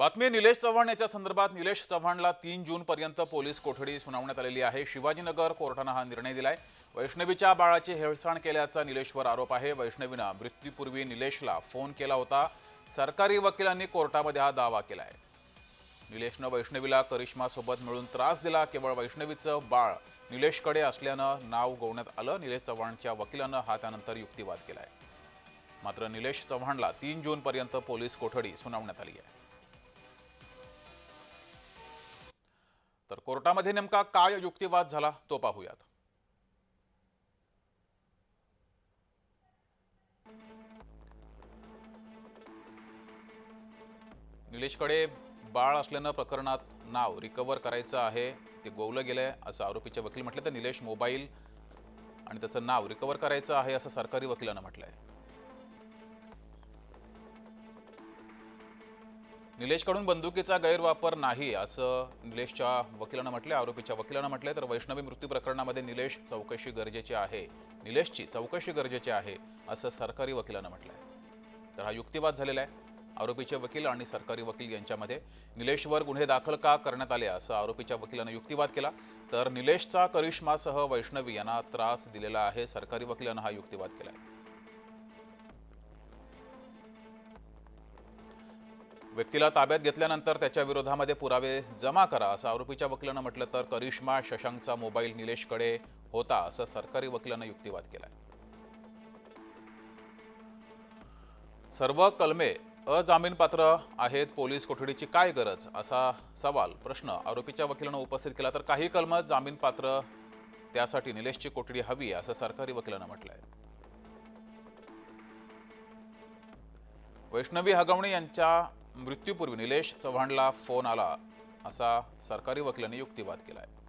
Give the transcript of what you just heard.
बातमी निलेश चव्हाण याच्या संदर्भात. निलेश चव्हाणला तीन जून पर्यंत पोलीस कोठडी सुनावण्यात आलेली आहे. शिवाजीनगर कोर्टानं हा निर्णय दिलाय. वैष्णवीच्या बाळाची हेळसाण केल्याचा निलेशवर आरोप आहे. वैष्णवीनं मृत्यूपूर्वी निलेशला फोन केला होता. सरकारी वकिलांनी कोर्टामध्ये हा दावा केला आहे निलेशनं वैष्णवीला करिश्मासोबत मिळून त्रास दिला. केवळ वैष्णवीचं बाळ निलेशकडे असल्यानं नाव गोवण्यात आलं. निलेश चव्हाणच्या वकिलानं हा त्यानंतर युक्तिवाद केला आहे मात्र निलेश चव्हाणला तीन जूनपर्यंत पोलीस कोठडी सुनावण्यात आली आहे. तर कोर्टामध्ये नेमका काय युक्तिवाद झाला तो पाहूयात. निलेशकडे बाळ असल्यानं प्रकरणात नाव रिकवर करायचं आहे. ते गोवलं गेलंय असं आरोपीचे वकील म्हटले तर निलेश मोबाईल आणि त्याचं नाव रिकवर करायचं आहे असं सरकारी वकिलानं म्हटलंय. निलेशकडून बंदुकीचा गैरवापर नाही असं निलेशच्या वकिलानं म्हटलं आरोपीच्या वकिलानं म्हटलंय. तर वैष्णवी मृत्यू प्रकरणामध्ये निलेश चौकशी गरजेची आहे. निलेशची चौकशी गरजेची आहे असं सरकारी वकिलानं म्हटलंय. तर हा युक्तिवाद झालेला आहे. आरोपीचे वकील आणि सरकारी वकील यांच्यामध्ये निलेशवर गुन्हे दाखल का करण्यात आले असं आरोपीच्या वकिलानं युक्तिवाद केला. तर निलेशचा करिश्मासह वैष्णवी यांना त्रास दिलेला आहे सरकारी वकिलानं हा युक्तिवाद केला आहे व्यक्तीला ताब्यात घेतल्यानंतर त्याच्या विरोधामध्ये पुरावे जमा करा असं आरोपीच्या वकिलानं म्हटलं तर करिश्मा शशांकचा मोबाईल निलेशकडे होता असं सरकारी वकिलानं युक्तिवाद केलाय. सर्व कलमे अजामीनपात्र आहेत पोलीस कोठडीची काय गरज असा सवाल प्रश्न आरोपीच्या वकिलानं उपस्थित केला तर काही कलम जामीनपात्र त्यासाठी निलेशची कोठडी हवी असं सरकारी वकिलानं म्हटलंय. वैष्णवी हगवणे यांच्या मृत्यूपूर्वी निलेश चव्हाणला फोन आला असा सरकारी वकिलांनी युक्तिवाद केला आहे